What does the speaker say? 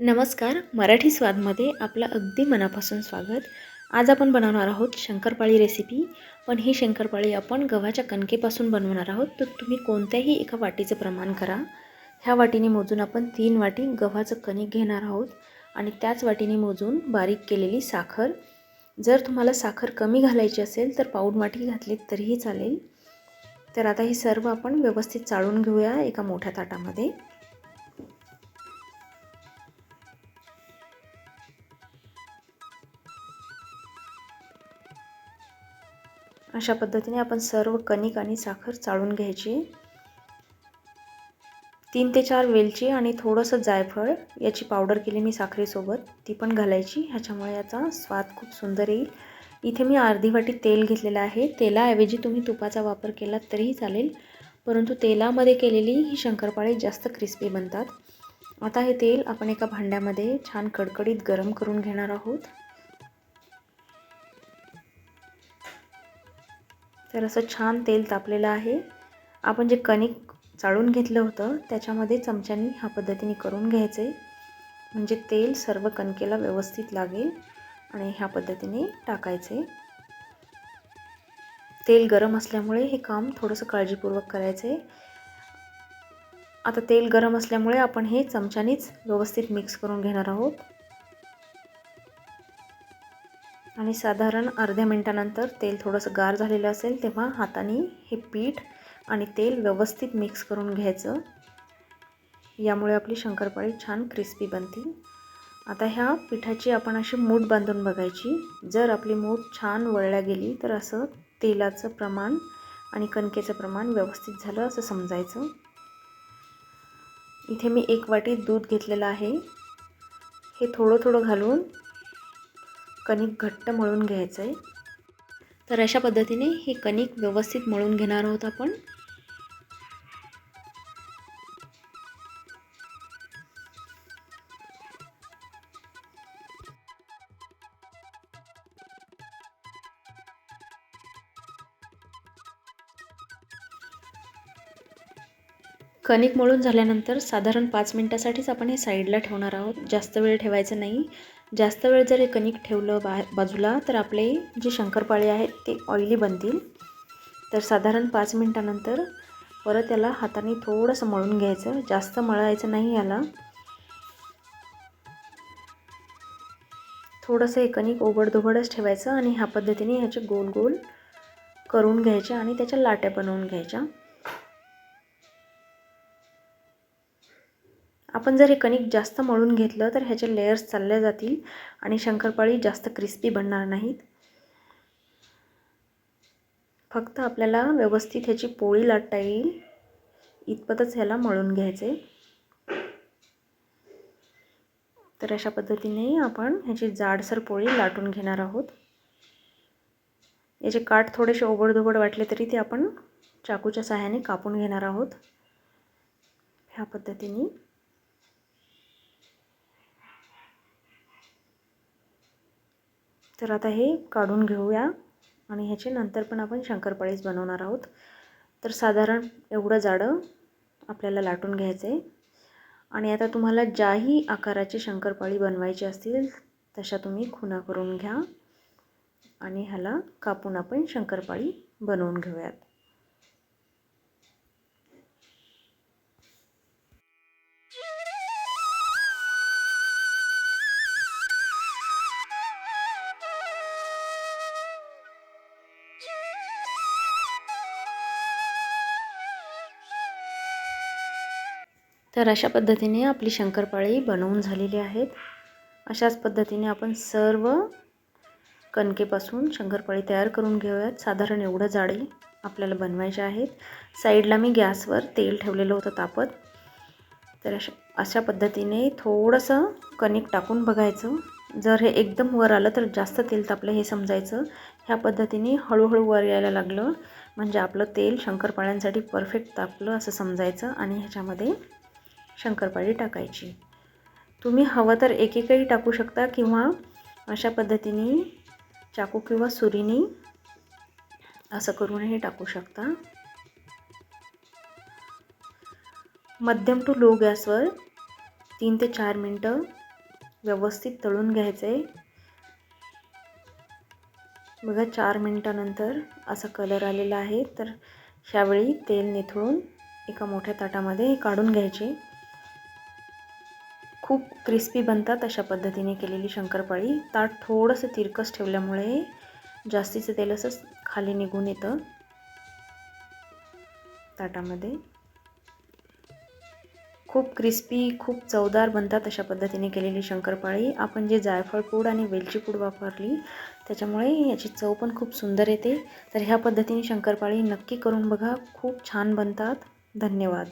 नमस्कार मराठी स्वादमध्ये आपलं अगदी मनापासून स्वागत. आज आपण बनवणार आहोत शंकरपाळी रेसिपी पण ही शंकरपाळी आपण गव्हाच्या कणकेपासून बनवणार आहोत. तर तुम्ही कोणत्याही एका वाटीचं प्रमाण करा. ह्या वाटीने मोजून आपण तीन वाटी गव्हाचं कणिक घेणार आहोत. आणि त्याच वाटीने मोजून बारीक केलेली साखर. जर तुम्हाला साखर कमी घालायची असेल तर पाऊड वाटी घातली तरीही चालेल. तर आता हे सर्व आपण व्यवस्थित चाळून घेऊया एका मोठ्या ताटामध्ये. अशा पद्धतीने आपण सर्व कणिक आणि साखर चाळून घ्यायची. तीन ते चार वेलची आणि थोडंसं जायफळ याची पावडर केली मी साखरेसोबत ती पण घालायची. ह्याच्यामुळे याचा स्वाद खूप सुंदर येईल. इथे मी अर्धी वाटी तेल घेतलेलं आहे. तेलाऐवजी तुम्ही तुपाचा वापर केला तरीही चालेल. परंतु तेलामध्ये केलेली ही शंकरपाळे जास्त क्रिस्पी बनतात. आता हे तेल आपण एका भांड्यामध्ये छान कडकडीत गरम करून घेणार आहोत. तर असं छान तेल तापलेलं आहे. आपण जे कणिक चाळून घेतलं होतं त्याच्यामध्ये चमच्यानी ह्या पद्धतीने करून घ्यायचं. आहे म्हणजे तेल सर्व कणकेला व्यवस्थित लागेल आणि ह्या पद्धतीने टाकायचे. तेल गरम असल्यामुळे हे काम थोडंसं काळजीपूर्वक करायचं. आहे आता तेल गरम असल्यामुळे आपण हे चमच्यानीच व्यवस्थित मिक्स करून घेणार आहोत. आणि साधारण अर्ध्या मिनटानंतर तेल थोडंसं गार झालेलं असेल तेव्हा हाताने हे पीठ आणि तेल व्यवस्थित मिक्स करून घ्यायचं. यामुळे आपली शंकरपाळी छान क्रिस्पी बनतील. आता ह्या पिठाची आपण अशी मूठ बांधून बघायची. जर आपली मूठ छान वळल्या गेली तर असं तेलाचं प्रमाण आणि कणकेचं प्रमाण व्यवस्थित झालं असं समजायचं. इथे मी एक वाटी दूध घेतलेलं आहे. हे थोडं थोडं घालून कणिक घट्ट मळून घ्यायचं आहे. तर अशा पद्धतीने हे कणिक व्यवस्थित मळून घेणार आहोत आपण. कणिक मळून झाल्यानंतर साधारण पाच मिनटासाठीच आपण हे साईडला ठेवणार आहोत. जास्त वेळ ठेवायचं नाही. जास्त वेळ जर हे कणिक ठेवलं बा बाजूला तर आपले जे शंकरपाळे आहेत ते ऑइली बनतील. तर साधारण पाच मिनटानंतर परत याला हाताने थोडंसं मळून घ्यायचं. जास्त मळायचं नाही याला. थोडंसं हे कणिक ओबडधोबडच ठेवायचं आणि ह्या पद्धतीने ह्याचे गोल गोल करून घ्यायच्या आणि त्याच्या लाट्या बनवून घ्यायच्या. आपण जर हे कणिक जास्त मळून घेतलं तर ह्याचे लेयर्स चालले जातील आणि शंकरपाळी जास्त क्रिस्पी बनणार नाहीत. फक्त आपल्याला व्यवस्थित ह्याची पोळी लाटता येईल. इतपतच ह्याला मळून घ्यायचे. तर अशा पद्धतीने आपण ह्याची जाडसर पोळी लाटून घेणार आहोत. याचे काठ थोडेसे ओबडधोबड वाटले तरी ते आपण चाकूच्या सहाय्याने कापून घेणार आहोत. ह्या पद्धतीने तर आता हे काढून घेऊया आणि ह्याचे नंतर पण आपण शंकरपाळीच बनवणार आहोत. तर साधारण एवढं जाडं आपल्याला लाटून घ्यायचं. आहे आणि आता तुम्हाला ज्याही आकाराची शंकरपाळी बनवायची असतील तशा तुम्ही खुना करून घ्या आणि ह्याला कापून आपण शंकरपाळी बनवून घेऊयात. तर अशा पद्धतीने आपली शंकरपाळी बनवून झालेली आहेत. अशाच पद्धतीने आपण सर्व कणकेपासून शंकरपाळी तयार करून घेऊयात. साधारण एवढं जाडी आपल्याला बनवायचे आहेत. साईडला मी गॅसवर तेल ठेवलेलं होतं तापत. तर अशा अशा पद्धतीने थोडंसं कणिक टाकून बघायचं. जर हे एकदम वर आलं तर जास्त तेल तापलं हे समजायचं. ह्या पद्धतीने हळूहळू वर यायला लागलं. म्हणजे आपलं तेल शंकरपाळ्यांसाठी परफेक्ट तापलं असं समजायचं आणि ह्याच्यामध्ये शंकरपाळी टाकायची. तुम्ही हवं तर एकेकही टाकू शकता किंवा अशा पद्धतीने चाकू किंवा सुरीने असं करूनही टाकू शकता. मध्यम टू लो गॅसवर तीन ते चार मिनटं व्यवस्थित तळून घ्यायचं. आहे बघा चार मिनटानंतर असा कलर आलेला आहे तर ह्यावेळी तेल निथळून एका मोठ्या ताटामध्ये हे काढून घ्यायचे. खूप क्रिस्पी बनतात अशा पद्धतीने केलेली शंकरपाळी. ताट थोडंसं तिरकस ठेवल्यामुळे जास्तीचं तेल असंच खाली निघून येतं. ताटामध्ये. खूप क्रिस्पी खूप चवदार बनतात अशा पद्धतीने केलेली शंकरपाळी. आपण जे जायफळ पूड आणि वेलची पूड वापरली त्याच्यामुळे याची चव पण खूप सुंदर येते. तर ह्या पद्धतीने शंकरपाळी नक्की करून बघा. खूप छान बनतात. धन्यवाद.